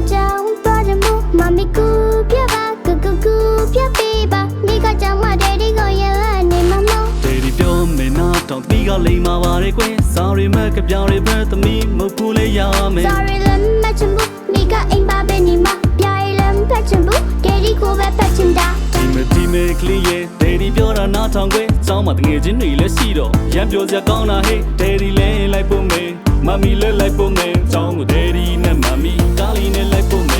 တော့ကြောင်းသွားကြမှုမမီကူပြပါကူကူကူပြပေးပါမိကကြောင့်မတဲ့ဒီကိုရနေမမောဒေဒီပြောမယ်နာတော့ပြီးကလိမ္မာပါရဲ့ကွယ်စာရီမက်ကပြောင်ရီဘက်သမီးမဟုတ်ဘူးလေရမယ် Sorry လမ်းမချင်ဘူးမိကအိမ်ပါပဲနေမှာပြားရလမ်းဖက်ချင်ဘူးတဲ့ဒီကိုပဲဖက်ချင်တာဒီမဒီမေကလေးရဲ့ဒေဒီပြောတာနားထောင်ကွယ်စောင်းမတငယ်ချင်းတွေလည်းရှိတော့ရမ်းပြောစရာကောင်းတာဟဲ့ဒေဒီလည်းလိုက်ဖို့မယ် မမီလည်းလိုက်ဖို့မယ်စောင်းကိုဒေဒီနဲ့မမီကာလီနဲ့လိုက်ဖို့မ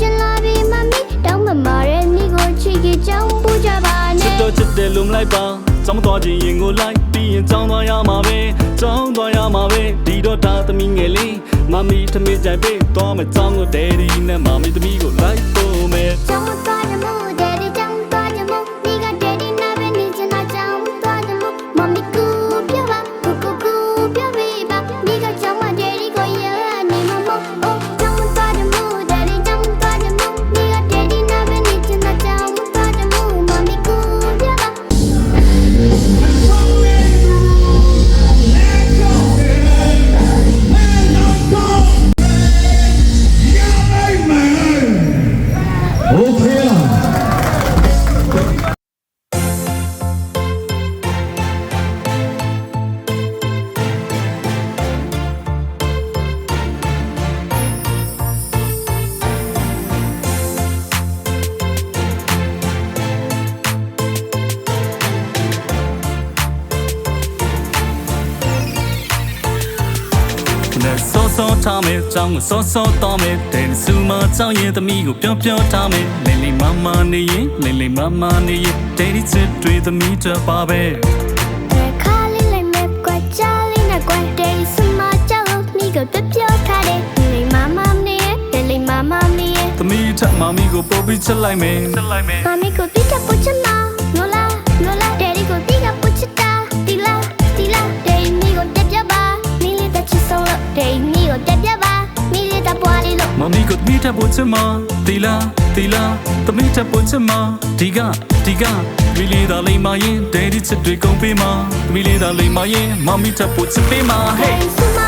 ချင်လာပြီမမီတောင်းမမာတဲ့မိကိုချစ်ကြကြောင်းပူကြပါနဲ့ချစ်တော့ချစ်တယ်လို့မလိုက်ပါကြောင်းသွားခြင်းရင်ကိုလိုက်ပြီးရင်ကြောင်းသွားရမှာပဲကြောင်းသွားရမှာပဲဒီတော့ဒါသမီးငယ်လေးမမီထမင်းကြိုက်ပေးသွားမယ်ကြောင်းကိုဒယ်ဒီနဲ့မမီသမီးကိုလိုက်ဖို့မယ် စောစောထားမယ်ကျောင်းကိုစောစောတော်မယ်တဲ့စုမကျောင်းရဲ့သမီးကိုပြောပြောထားမယ်လိမ့်လိမ့်မမနေရင်လိမ့်လိမ့်မမနေရင်တဲ့ဒီချစ်တွေသမီးတပါပဲခါလေးလိုက်မဲ့ကွာချာလေးနဲ့ကွာတေးစမကြောက်မိကပြပြထားတယ်လေမမမနေရဲ့လေမမမနေရဲ့သမီးထက်မမီကိုပို့ပြီးချစ်လိုက်မယ်ချစ်လိုက်မယ်မမီကိုတိကပုချမနိုလာနိုလာဒယ်ဒီကိုတိကပုချတာတီလာတီလာဒယ်မီကိုတက်ပြပါမီလီတချစ်ဆုံးလို့ဒယ်မီကိုတက်ပြပါမီလီ တပွားလေးလို့မမီကိုသမီးထက်ပို့ချစ်မတီလာတီလာသမီးထက်ပို့ချစ်မဒီကဒီကမီလီသာလိမ့်မရင်တဲ့ဒီချစ်တွေကုန်ပေးမမီလီသာလိမ့်မရင်မမီထက်ပို့ချစ်ပေးမဒယ် hey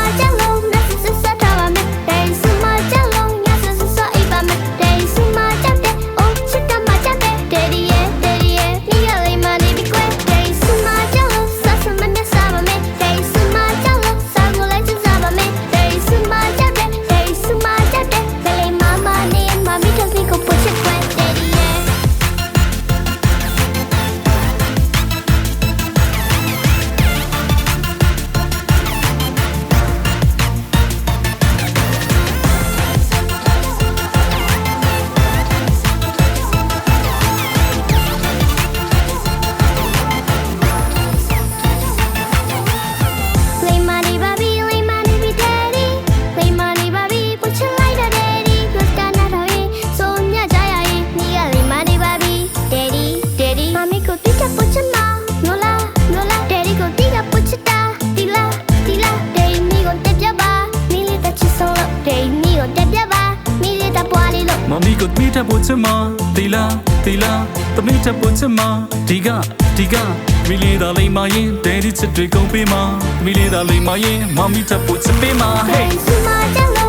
ပ်ဖို့ချစ်မတီလာတီလာသမီးထပ်ဖို့ချစ်မဒီကဒီကမီလီသာလိမ့်မရင်ဒဲဒီချစ်တွေကုန်ပေးမမီလီသာလိမ့်မရင်မမီထပ်ဖို့ချစ်ပေးမ hey Daddy suma jalo, na sa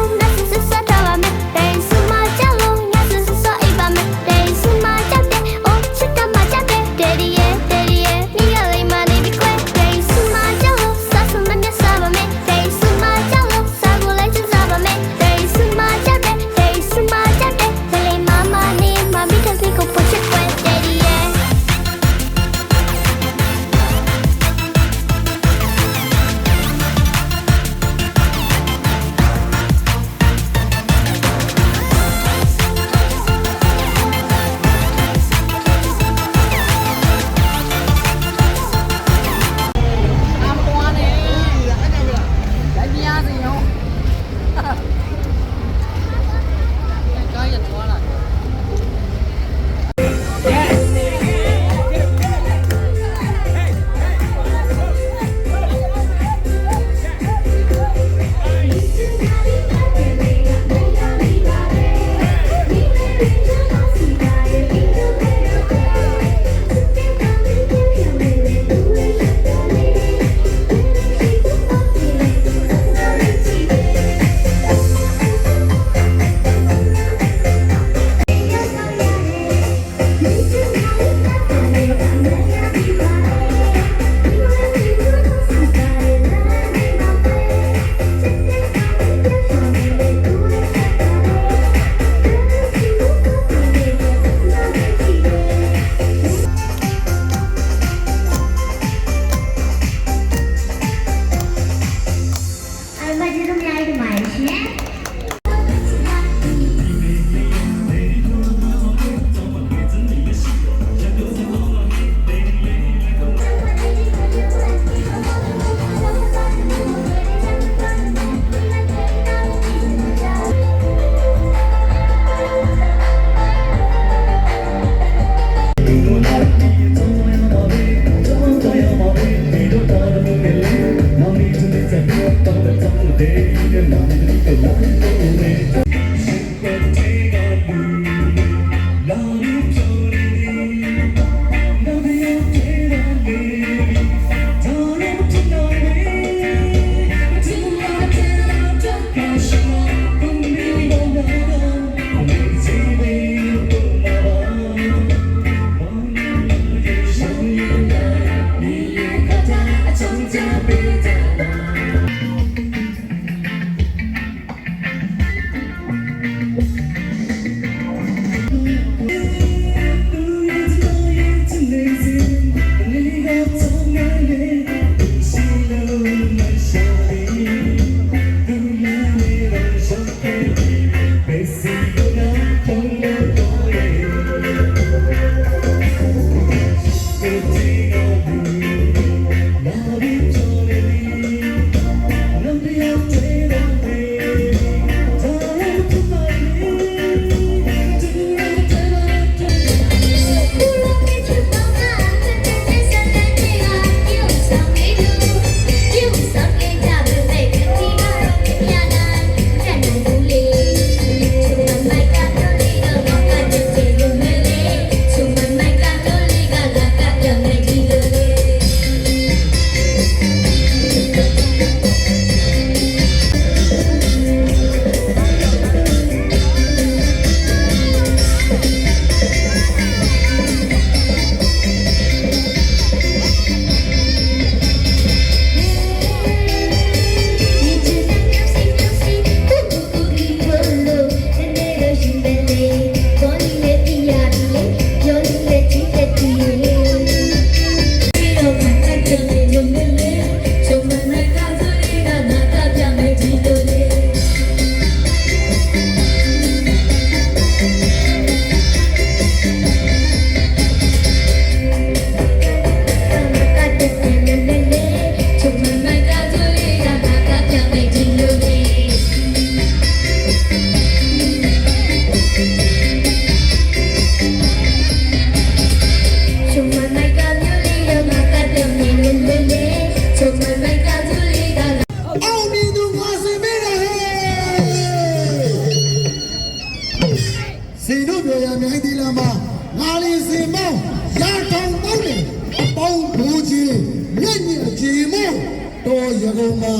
တော်ရကုန်မှာ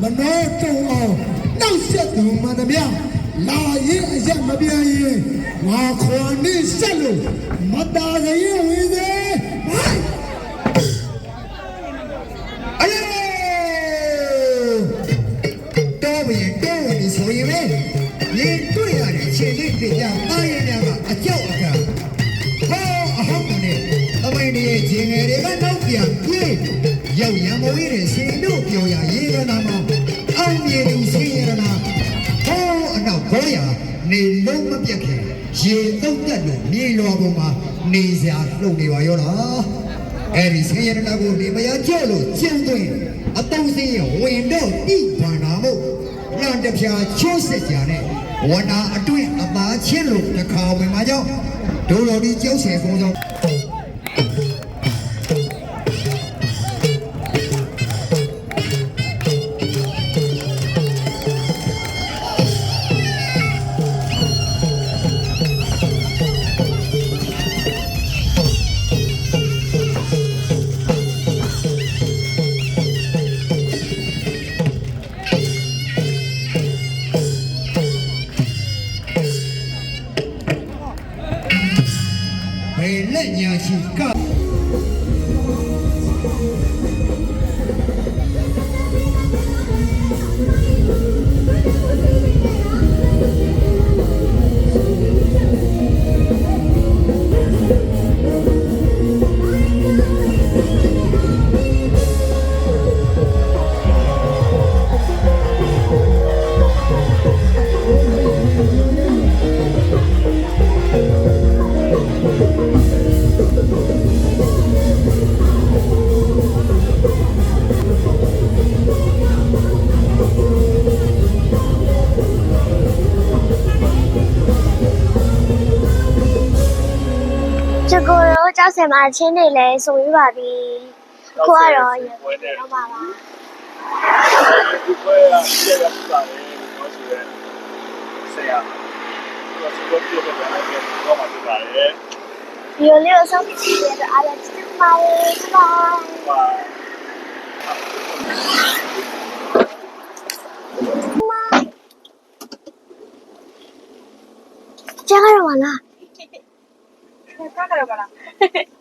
မနှောတုံအောင်နှောက်ဆက်သူမှန်သမျှလာရင်အရက်မပြန်ရင်ငါခေါ်နေဆက်လို့မတားရင်ဝင်စေဟိုင်းအေးတော့ဘရင်တော့ဝင်ဆိုရင်ပဲရင်တွေ့ရတဲ့ခြေလေးတွေကြအားရများကအကြောက်အခါဟောအဟောင်းနဲ့အမိန်ရဲ့ဂျင်ငယ်တွေကနောက်ပြန်ပြေး ရောက်ရံမဝေးတဲ့ရှင်တို့ပြောရရေကနာမှာအောင်မြေသူဆင်းရနာဟောအနောက်ဘောရနေလုံးမပြတ်ခင်ရေသုံးသက်လို့မြေလောပေါ်မှာနေစရာလှုပ်နေပါရောလားအဲ့ဒီဆင်းရဲနာကိုနေမရကြော့လို့ကျင်းသွင်းအတုံးစင်းရဝင်တော့တိဘာနာမို့လန်တပြာချိုးစစ်ကြတဲ့ဝနာအတွင်းအသားချင်းလို့တစ်ခါဝင်มาကြောင်းဒိုလိုဒီကျောက်ဆယ်ကုန်းဆောင် လက် င်မာချင်းတွေလည်းဆိုပြီးပါပြီအခုကတော့ရေတော့ပါပါဒီကွဲရပြရပါလေတော့ဆိုရဲဆရာတော့ဒီလိုပြောပြတာလည်းတော့မှာပြပါလေဒီလိုအဆုံးဖြစ်တဲ့အားလည်းတင်ပါလေပါကြားရပါလားကြားရပါလား